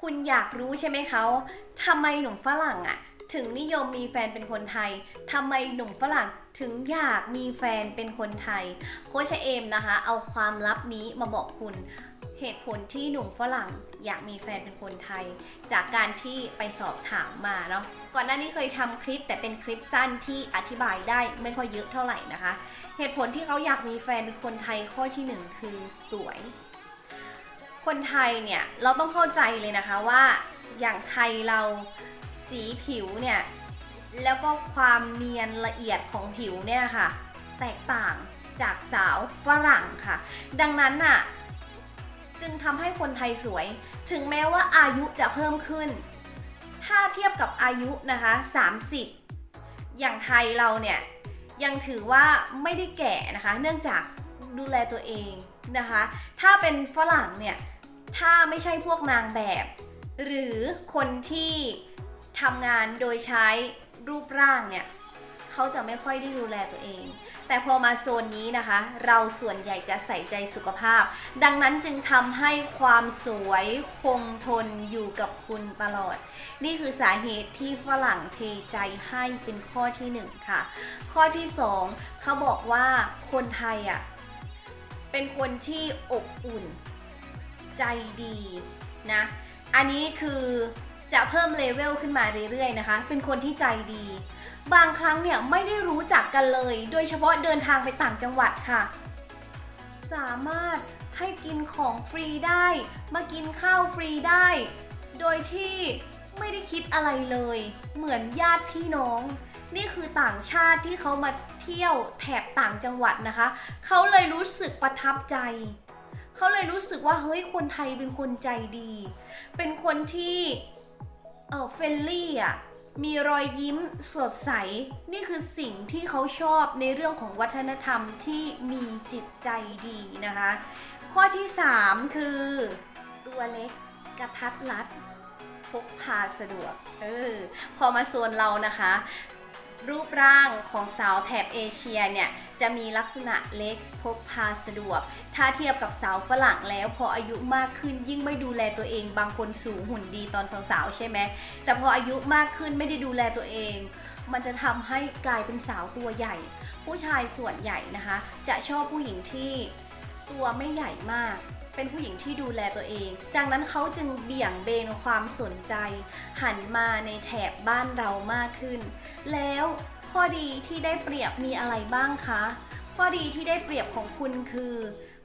คุณอยากรู้ใช่ไหมเขาทำไมหนุ่มฝรั่งอะถึงนิยมมีแฟนเป็นคนไทยทำไมหนุ่มฝรั่งถึงอยากมีแฟนเป็นคนไทย โคชเอมนะคะ เอาความลับนี้มาบอกคุณ เหตุผลที่หนุ่มฝรั่งอยากมีแฟนเป็นคนไทย จากการที่ไปสอบถามมาเนาะ ก่อนหน้านี้เคยทำคลิปแต่เป็นคลิปสั้นที่อธิบายได้ไม่ค่อยเยอะเท่าไหร่นะคะ เหตุผลที่เขาอยากมีแฟนเป็นคนไทยข้อที่หนึ่งคือสวย คนไทยเนี่ยเราต้องเข้าใจเลยนะคะว่าอย่างไทยเราสีผิวเนี่ยแล้วก็ความเนียนละเอียดของผิวเนี่ยค่ะ แตกต่างจากสาวฝรั่งค่ะ ดังนั้นน่ะจึงทำให้คนไทยสวย ถึงแม้ว่าอายุจะเพิ่มขึ้น ถ้าเทียบกับอายุนะคะ 30 อย่างไทยเราเนี่ยยังถือว่าไม่ได้แก่นะคะ เนื่องจากดูแลตัวเอง นะคะ ถ้าเป็นฝรั่งเนี่ย ถ้าไม่ใช่พวกนางแบบ หรือคนที่ทำงานโดยใช้รูปร่างเนี่ย เขาจะไม่ค่อยได้ดูแลตัวเอง แต่พอมาโซนนี้นะคะ เราส่วนใหญ่จะใส่ใจสุขภาพ ดังนั้นจึงทำให้ความสวยคงทนอยู่กับคุณตลอด นี่คือสาเหตุที่ฝรั่งเทใจให้เป็นข้อที่หนึ่งค่ะ ข้อที่สองเขาบอกว่าคนไทยอะ เป็นคนที่อบอุ่น ใจดีนะ อันนี้คือจะเพิ่มเลเวลขึ้นมาเรื่อยๆนะคะ เป็นคนที่ใจดี บางครั้งเนี่ยไม่ได้รู้จักกันเลย โดยเฉพาะเดินทางไปต่างจังหวัดค่ะ สามารถให้กินของฟรีได้ มากินข้าวฟรีได้ โดยที่ไม่ได้คิดอะไรเลย เหมือนญาติพี่น้อง นี่คือต่างชาติที่เขามาเที่ยวแถบต่างจังหวัดนะคะ เขาเลยรู้สึกประทับใจ เขาเลยรู้สึกว่าเฮ้ยคนไทยเป็นคนใจดี เป็นคนที่เออเฟรนลี่อะมีรอยยิ้มสดใส นี่คือสิ่งที่เขาชอบในเรื่องของวัฒนธรรมที่มีจิตใจดีนะคะ ข้อที่ 3 คือ ตัวเล็กกระทัดรัดพกพาสะดวก เออ พอมาโซนเรานะคะ รูปร่างของสาวแถบเอเชียเนี่ยจะมีลักษณะเล็กพกพาสะดวก ถ้าเทียบกับสาวฝรั่งแล้วพออายุมากขึ้นยิ่งไม่ดูแลตัวเอง บางคนสูงหุ่นดีตอนสาวๆใช่ไหมแต่พออายุมากขึ้นไม่ได้ดูแลตัวเอง มันจะทำให้กลายเป็นสาวตัวใหญ่ ผู้ชายส่วนใหญ่นะคะ จะชอบผู้หญิงที่ตัวไม่ใหญ่มาก เป็นผู้หญิงที่ดูแลตัวเอง ดังนั้นเขาจึงเบี่ยงเบนความสนใจ หันมาในแถบบ้านเรามากขึ้น แล้วข้อดีที่ได้เปรียบมีอะไรบ้างคะ ข้อดีที่ได้เปรียบของคุณคือ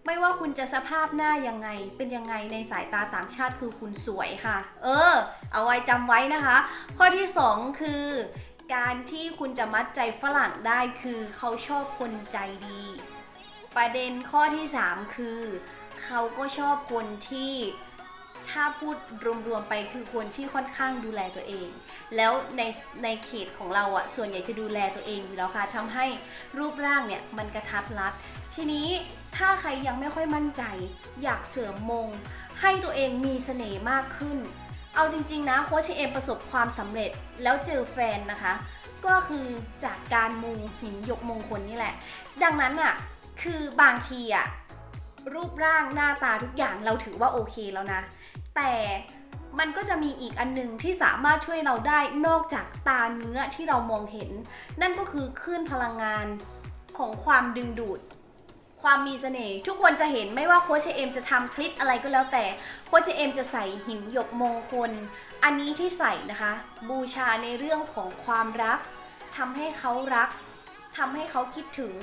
ไม่ว่าคุณจะสภาพหน้ายังไง เป็นยังไงในสายตาต่างชาติคือคุณสวยค่ะ เออ เอาไว้จำไว้นะคะ ข้อที่ 2 คือ การที่คุณจะมัดใจฝรั่งได้คือเขาชอบคนใจดี ประเด็นข้อที่ 3 คือ เขาก็ชอบคนที่ถ้าพูดรวมๆไปคือคนที่ค่อนข้างดูแลตัวเอง แล้วในในเขตของเราอะส่วนใหญ่จะดูแลตัวเองอยู่แล้วค่ะทำให้รูปร่างเนี่ยมันกระทัดรัด ทีนี้ถ้าใครยังไม่ค่อยมั่นใจ อยากเสริมมง ให้ตัวเองมีเสน่ห์มากขึ้น เอาจริงๆนะโค้ชเอมประสบความสำเร็จแล้วเจอแฟนนะคะ ก็คือจากการมูหินยกมงคลนี่แหละ ดังนั้นอะคือบางทีอะ รูปร่างหน้าตาทุกอย่างเราถือว่าโอเคแล้วนะ แต่มันก็จะมีอีกอันหนึงที่สามารถช่วยเราได้นอกจากตาเนื้อที่เรามองเห็น นั่นก็คือคลื่นพลังงานของความดึงดูด ความมีเสน่ห์ทุกคนจะเห็นไม่ว่าโค้ชเอมจะทำคลิปอะไรก็แล้วแต่โค้ชเอมจะใส่หินหยกมงคล อันนี้ที่ใส่นะคะ บูชาในเรื่องของความรักทำให้เขารักทำให้เขาคิดถึง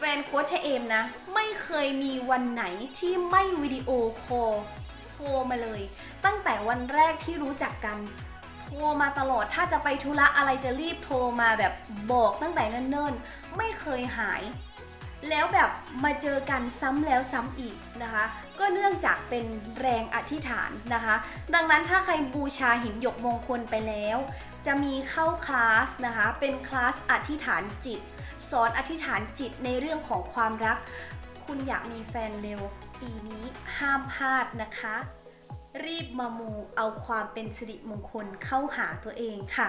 แฟนโค้ชเอมนะ ไม่เคยมีวันไหนที่ไม่วิดีโอคอลโทรมาเลย ตั้งแต่วันแรกที่รู้จักกัน โทรมาตลอดถ้าจะไปธุระอะไรจะรีบโทรมาแบบบอกตั้งแต่เนิ่นๆ ไม่เคยหาย แล้วแบบมาเจอกันซ้ำแล้วซ้ำอีกนะคะ ก็เนื่องจากเป็นแรงอธิษฐานนะคะ ดังนั้นถ้าใครบูชาหินหยกมงคลไปแล้ว จะมีเข้าคลาสนะคะ เป็นคลาสอธิษฐานจิต สอนอธิษฐานจิตในเรื่องของความรัก คุณอยากมีแฟนเร็ว ปีนี้ห้ามพลาดนะคะ รีบมามูเอาความเป็นสิริมงคลเข้าหาตัวเองค่ะ